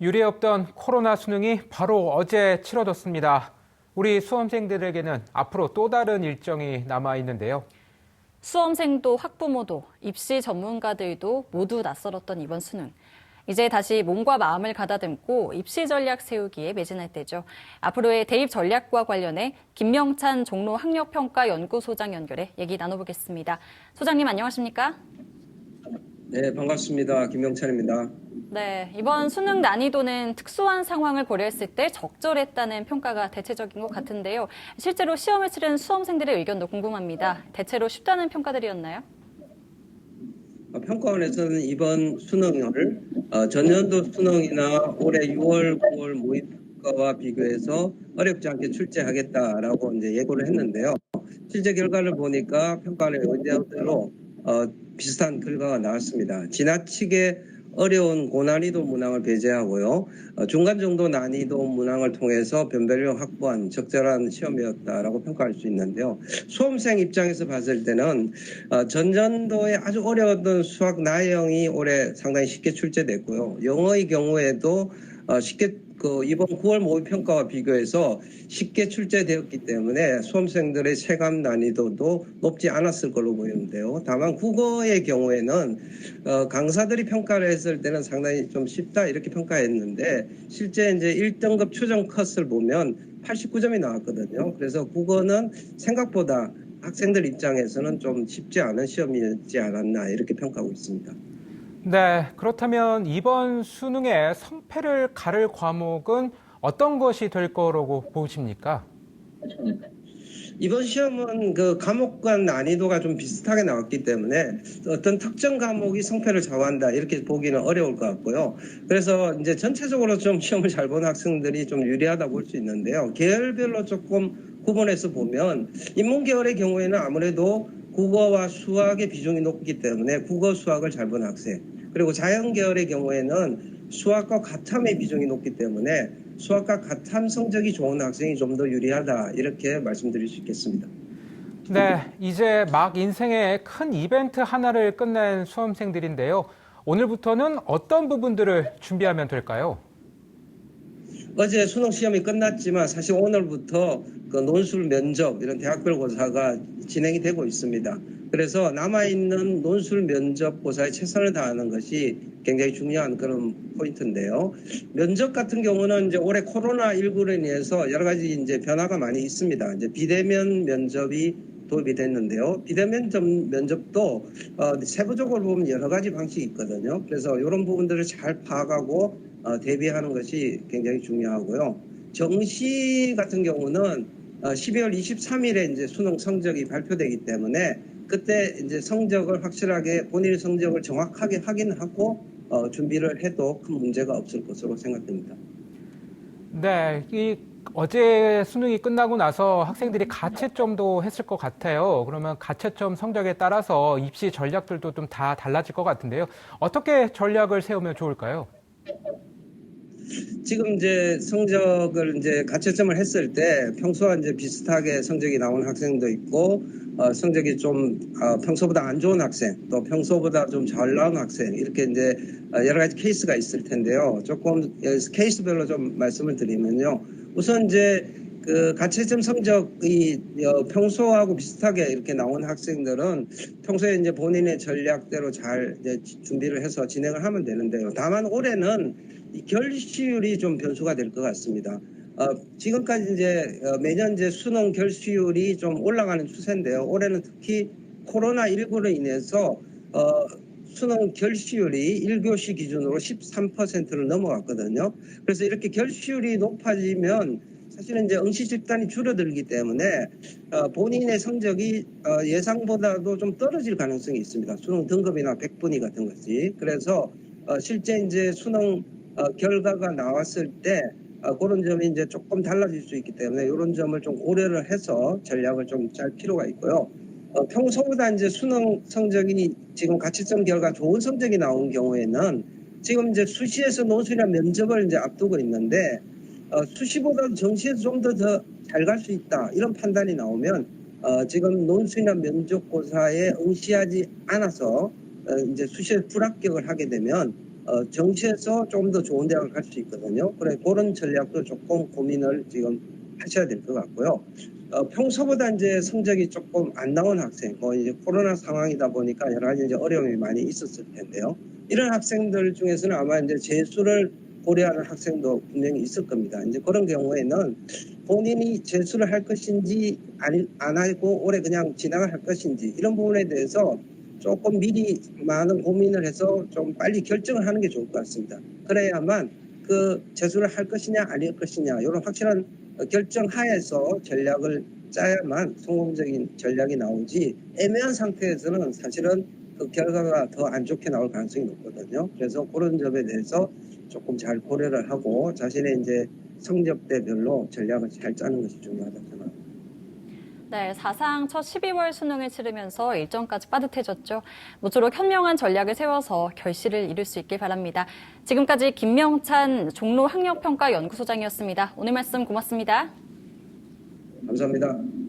유례 없던 코로나 수능이 바로 어제 치러졌습니다. 우리 수험생들에게는 앞으로 또 다른 일정이 남아 있는데요. 수험생도 학부모도 입시 전문가들도 모두 낯설었던 이번 수능. 이제 다시 몸과 마음을 가다듬고 입시 전략 세우기에 매진할 때죠. 앞으로의 대입 전략과 관련해 김명찬 종로 학력평가 연구소장 연결해 얘기 나눠보겠습니다. 소장님 안녕하십니까? 네, 반갑습니다. 김명찬입니다. 네, 이번 수능 난이도는 특수한 상황을 고려했을 때 적절했다는 평가가 대체적인 것 같은데요. 실제로 시험을 치른 수험생들의 의견도 궁금합니다. 대체로 쉽다는 평가들이었나요? 어, 평가원에서는 이번 수능을 어, 전년도 수능이나 올해 6월, 9월 모의평가와 비교해서 어렵지 않게 출제하겠다라고 이제 예고를 했는데요. 실제 결과를 보니까 평가원의 의대로 어, 비슷한 결과가 나왔습니다. 지나치게 어려운 고난이도 문항을 배제하고요. 어, 중간 정도 난이도 문항을 통해서 변별력 확보한 적절한 시험이었다라고 평가할 수 있는데요. 수험생 입장에서 봤을 때는 어, 전년도에 아주 어려웠던 수학 나형이 올해 상당히 쉽게 출제됐고요. 영어의 경우에도 어, 쉽게 그 이번 9월 모의 평가와 비교해서 쉽게 출제되었기 때문에 수험생들의 체감 난이도도 높지 않았을 걸로 보이는데요. 다만 국어의 경우에는 어, 강사들이 평가를 했을 때는 상당히 좀 쉽다 이렇게 평가했는데 실제 이제 1등급 추정 컷을 보면 89점이 나왔거든요. 그래서 국어는 생각보다 학생들 입장에서는 좀 쉽지 않은 시험이었지 않았나 이렇게 평가하고 있습니다. 네, 그렇다면 이번 수능의 성패를 가를 과목은 어떤 것이 될 거라고 보십니까? 이번 시험은 그 과목 간 난이도가 좀 비슷하게 나왔기 때문에 어떤 특정 과목이 성패를 좌우한다 이렇게 보기는 어려울 것 같고요. 그래서 이제 전체적으로 좀 시험을 잘 보는 학생들이 좀 유리하다 볼 수 있는데요. 계열별로 조금 구분해서 보면 인문 계열의 경우에는 아무래도 국어와 수학의 비중이 높기 때문에 국어 수학을 잘 보는 학생 그리고 자연 계열의 경우에는 수학과 가탐의 비중이 높기 때문에 수학과 가탐 성적이 좋은 학생이 좀 더 유리하다 이렇게 말씀드릴 수 있겠습니다. 네, 이제 막 인생의 큰 이벤트 하나를 끝낸 수험생들인데요. 오늘부터는 어떤 부분들을 준비하면 될까요? 어제 수능 시험이 끝났지만 사실 오늘부터 그 논술 면접 이런 대학별 고사가 진행이 되고 있습니다. 그래서 남아있는 논술 면접 고사에 최선을 다하는 것이 굉장히 중요한 그런 포인트인데요. 면접 같은 경우는 이제 올해 코로나19로 인해서 여러 가지 이제 변화가 많이 있습니다. 이제 비대면 면접이 도입이 됐는데요. 비대면 점- 면접도 어, 세부적으로 보면 여러 가지 방식이 있거든요. 그래서 이런 부분들을 잘 파악하고 어, 대비하는 것이 굉장히 중요하고요. 정시 같은 경우는 어, 12월 23일에 이제 수능 성적이 발표되기 때문에 그때 이제 성적을 확실하게 본인의 성적을 정확하게 확인하고 어, 준비를 해도 큰 문제가 없을 것으로 생각됩니다. 네, 이 어제 수능이 끝나고 나서 학생들이 가채점도 했을 것 같아요. 그러면 가채점 성적에 따라서 입시 전략들도 좀 다 달라질 것 같은데요. 어떻게 전략을 세우면 좋을까요? 지금 이제 성적을 이제 가채점을 했을 때 평소와 이제 비슷하게 성적이 나온 학생도 있고 어, 성적이 좀 어, 평소보다 안 좋은 학생 또 평소보다 좀 잘 나온 학생 이렇게 이제 어, 여러 가지 케이스가 있을 텐데요. 조금 어, 케이스별로 좀 말씀을 드리면요. 우선 이제 그 가채점 성적이 어, 평소하고 비슷하게 이렇게 나온 학생들은 평소에 이제 본인의 전략대로 잘 준비를 해서 진행을 하면 되는데요. 다만 올해는 이 결시율이 좀 변수가 될 것 같습니다. 어, 지금까지 이제 어, 매년 이제 수능 결시율이 좀 올라가는 추세인데요. 올해는 특히 코로나 19로 인해서 어, 수능 결시율이 1교시 기준으로 13%를 넘어갔거든요. 그래서 이렇게 결시율이 높아지면 사실은 이제 응시 집단이 줄어들기 때문에 어, 본인의 성적이 어, 예상보다도 좀 떨어질 가능성이 있습니다. 수능 등급이나 백분위 같은 것이. 그래서 어, 실제 이제 수능 어, 결과가 나왔을 때 어, 그런 점이 이제 조금 달라질 수 있기 때문에 이런 점을 좀 고려를 해서 전략을 좀 짤 필요가 있고요. 어, 평소보다 이제 수능 성적이 지금 가치점 결과 좋은 성적이 나온 경우에는 지금 이제 수시에서 논술이나 면접을 이제 앞두고 있는데 어, 수시보다 정시에서 좀 더 더 잘 갈 수 있다 이런 판단이 나오면 어, 지금 논술이나 면접고사에 응시하지 않아서 어, 이제 수시에 불합격을 하게 되면 어, 정시에서 좀 더 좋은 대학을 갈 수 있거든요. 그래 그런 전략도 조금 고민을 지금 하셔야 될 것 같고요. 어, 평소보다 이제 성적이 조금 안 나온 학생, 뭐 이제 코로나 상황이다 보니까 여러 가지 이제 어려움이 많이 있었을 텐데요. 이런 학생들 중에서는 아마 이제 재수를 고려하는 학생도 분명히 있을 겁니다. 이제 그런 경우에는 본인이 재수를 할 것인지 아니, 안 하고 올해 그냥 진학을 할 것인지 이런 부분에 대해서 조금 미리 많은 고민을 해서 좀 빨리 결정을 하는 게 좋을 것 같습니다. 그래야만 그 재수를 할 것이냐 아닐 것이냐 이런 확실한 결정하에서 전략을 짜야만 성공적인 전략이 나오지 애매한 상태에서는 사실은 그 결과가 더 안 좋게 나올 가능성이 높거든요. 그래서 그런 점에 대해서 조금 잘 고려를 하고 자신의 이제 성적대별로 전략을 잘 짜는 것이 중요하다고 생각합니다. 네, 사상 첫 12월 수능을 치르면서 일정까지 빠듯해졌죠. 모쪼록 현명한 전략을 세워서 결실을 이룰 수 있길 바랍니다. 지금까지 김명찬 종로 학력평가 연구소장이었습니다. 오늘 말씀 고맙습니다. 감사합니다.